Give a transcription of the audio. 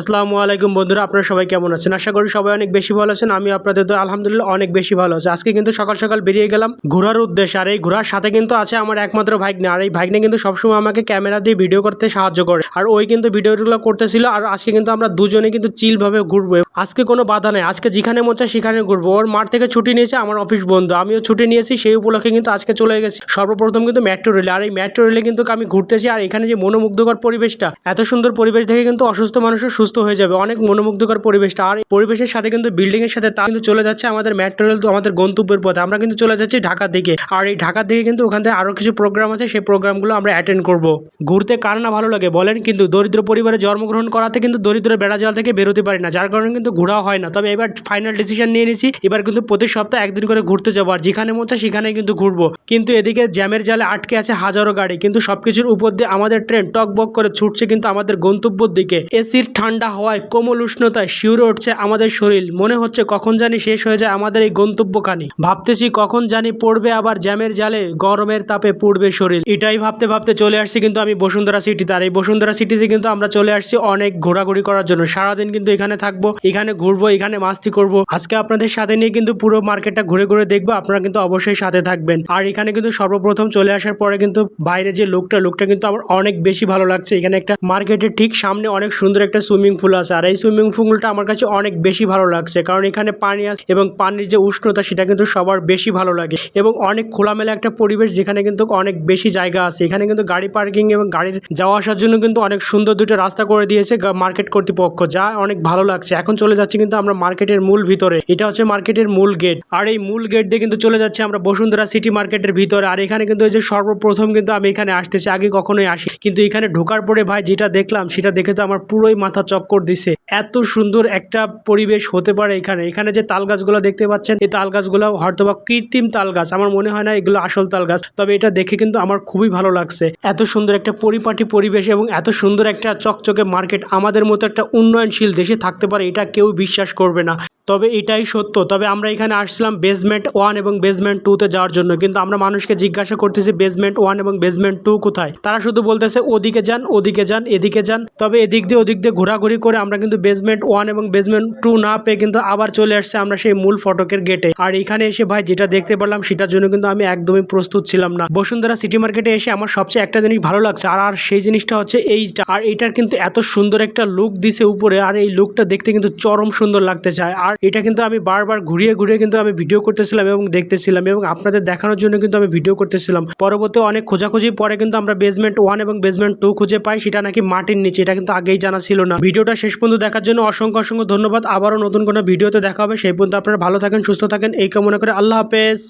আসসালামু আলাইকুম বন্ধুরা, আপনারা সবাই কেমন আছেন? আশা করি সবাই অনেক বেশি ভালো আছেন আমি আপনাদের তো আলহামদুলিল্লাহ অনেক বেশি ভালো আছে। আজকে কিন্তু সকাল সকাল বেরিয়ে গেলাম ঘোরার উদ্দেশ্যে, আর এই ঘোরার সাথে কিন্তু আছে আমার একমাত্র ভাগ্নে, আর এই ভাগ্নে কিন্তু সবসময় আমাকে ক্যামেরা দিয়ে ভিডিও করতে সাহায্য করে। আর ওই কিন্তু ভিডিওগুলো করতেছিল, আর আজকে কিন্তু আমরা দুজনে কিন্তু চিলভাবে ঘুরবো। আজকে কোনো বাধা নেই। আজকে যেখানে মন চায় সেখানে ঘুরবো। ওর মাঠ থেকে ছুটি নিয়েছে আমার অফিস বন্ধ। আমিও ছুটি নিয়েছি, সেই উপলক্ষে কিন্তু আজকে চলে গেছি। সর্বপ্রথম কিন্তু মেট্রো রেলে আর এই মেট্রো রেলে কিন্তু আমি ঘুরতেছি আর এখানে যে মনোমুগ্ধকর পরিবেশটা, এত সুন্দর পরিবেশ দেখে কিন্তু অসুস্থ মানুষের সুস্থ হয়ে যাবে। অনেক মনোমুগ্ধকর পরিবেশটা। আর পরিবেশের সাথে কিন্তু বিল্ডিং এর সাথে তা কিন্তু চলে যাচ্ছে আমাদের মেট্রো রেল তো আমাদের গন্তব্যের পথে। আমরা কিন্তু চলে যাচ্ছি ঢাকার দিকে। আর এই ঢাকার দিকে কিন্তু ওখান থেকে আরও কিছু প্রোগ্রাম আছে, সেই প্রোগ্রামগুলো আমরা অ্যাটেন্ড করব। ঘুরতে কার না ভালো লাগে বলেন, কিন্তু দরিদ্র পরিবারে জন্মগ্রহণ করাতে কিন্তু দরিদ্র বেড়া জাল থেকে বেরোতে পারি না। যার কারণে কিন্তু ঘোরা হয় না। তবে এবার ফাইনাল ডিসিশন নিয়ে নিয়েছি। এবার কিন্তু প্রতি সপ্তাহে একদিন করে ঘুরতে যাব। আর যেখানে মন চায় সেখানে কিন্তু ঘুরবো। কিন্তু এদিকে জ্যামের জালে আটকে আছে হাজারো গাড়ি। কিন্তু সবকিছুর উপর দিয়ে আমাদের ট্রেন টকবক করে ছুটছে কিন্তু আমাদের গন্তব্যের দিকে। এসির ঠান্ডা হওয়ায় কোমল উষ্ণতায় শিউরে উঠছে আমাদের শরীর। মনে হচ্ছে কখন জানি শেষ হয়ে যায় আমাদের এই গন্তব্যখানি। ভাবতেছি কখন জানি পড়বে আবার জ্যামের জালে, গরমের তাপে পড়বে শরীর। এটাই ভাবতে ভাবতে চলে আসছি কিন্তু আমি বসুন্ধরা সিটিতে আর এই বসুন্ধরা সিটিতে কিন্তু আমরা চলে আসছি অনেক ঘোরাঘুরি করার জন্য। সারাদিন কিন্তু এখানে থাকব। এখানে ঘুরবো, এখানে মাস্তি করব। আজকে আপনাদের সাথে নিয়ে কিন্তু পুরো মার্কেটটা ঘুরে ঘুরে দেখব, আপনারা কিন্তু অবশ্যই সাথে থাকবেন। আর এখানে কিন্তু সর্বপ্রথম চলে আসার পরে কিন্তু বাইরে যে লোকটা লোকটা কিন্তু আমার অনেক বেশি ভালো লাগছে। এখানে একটা মার্কেটের ঠিক সামনে অনেক সুন্দর একটা সুইমিং পুল আছে। আর এই সুইমিং পুলটা আমার কাছে অনেক বেশি ভালো লাগছে। কারণ এখানে পানি আছে এবং পানির যে উষ্ণতা, সেটা কিন্তু সবার বেশি ভালো লাগে। এবং অনেক খোলামেলা একটা পরিবেশ যেখানে কিন্তু অনেক বেশি জায়গা আছে। এখানে কিন্তু গাড়ি পার্কিং এবং গাড়ির যাওয়া আসার জন্য কিন্তু অনেক সুন্দর দুটো রাস্তা করে দিয়েছে মার্কেট কর্তৃপক্ষ, যা অনেক ভালো লাগছে। এখন চলে যাচ্ছে কিন্তু আমরা মার্কেটের মূল ভিতরে। এটা হচ্ছে মার্কেটের মূল গেট আর এই মূল গেট দিয়ে কিন্তু চলে যাচ্ছে আমরা বসুন্ধরা সিটি মার্কেটের ভিতরে। আর এখানে কিন্তু এই যে সর্বপ্রথম কিন্তু আমি এখানে আসতেছি, আগে কখনোই আসি কিন্তু এখানে ঢোকার পরে ভাই যেটা দেখলাম, সেটা দেখে তো আমার পুরোই মাথা চক্কর দিছে। এত সুন্দর একটা পরিবেশ হতে পারে এখানে। এখানে যে তাল গাছগুলো দেখতে পাচ্ছেন, এই তাল গাছগুলো হয়তো বা কৃত্রিম তাল গাছ। আমার মনে হয় না এগুলো আসল তাল গাছ। তবে এটা দেখে কিন্তু আমার খুবই ভালো লাগছে। এত সুন্দর একটা পরিপাটি পরিবেশ এবং এত সুন্দর একটা চকচকে মার্কেট আমাদের মতো একটা উন্নয়নশীল দেশে থাকতে পারে, এটা কেউ বিশ্বাস করবে না। তবে এটাই সত্য। তবে আমরা এখানে আসছিলাম বেসমেন্ট ওয়ান এবং বেসমেন্ট টুতে যাওয়ার জন্য। কিন্তু আমরা মানুষকে জিজ্ঞাসা করতেছি বেসমেন্ট ওয়ান এবং বেসমেন্ট টু কোথায়? তারা শুধু বলতেছে, ওদিকে যান ওদিকে যান, এদিকে যান। তবে এদিক দিয়ে ওদিক দিয়ে ঘোরাঘুরি করে আমরা কিন্তু বেসমেন্ট ওয়ান এবং বেসমেন্ট টু না পেয়ে কিন্তু আবার চলে আসছে আমরা সেই মূল ফটকের গেটে আর এখানে এসে ভাই যেটা দেখতে পারলাম সেটার জন্য কিন্তু আমি একদমই প্রস্তুত ছিলাম না। বসুন্ধরা সিটি মার্কেটে এসে আমার সবচেয়ে একটা জিনিস ভালো লাগছে, আর আর সেই জিনিসটা হচ্ছে এইটা। আর এটার কিন্তু এত সুন্দর একটা লুক দিছে উপরে, আর এই লুকটা দেখতে কিন্তু চরম সুন্দর লাগতে চায়। আর এটা কিন্তু আমি বারবার ঘুরিয়ে ঘুরিয়ে কিন্তু আমি ভিডিও করতেছিলাম এবং দেখতেছিলাম এবং আপনাদের দেখানোর জন্য কিন্তু আমি ভিডিও করতেছিলাম। পরবর্তী অনেক খোঁজাখুঁজি পরে কিন্তু আমরা বেসমেন্ট ওয়ান এবং বেসমেন্ট টু খুঁজে পাই, সেটা নাকি মাটির নিচে, এটা কিন্তু আগেই জানা ছিল না। ভিডিওটা শেষ পর্যন্ত দেখার জন্য অসংখ্য অসংখ্য ধন্যবাদ। আবারও নতুন কোনো ভিডিওতে দেখা হবে, সেই পর্যন্ত আপনারা ভালো থাকেন, সুস্থ থাকেন, এই কামনা করে আল্লাহ হাফেজ।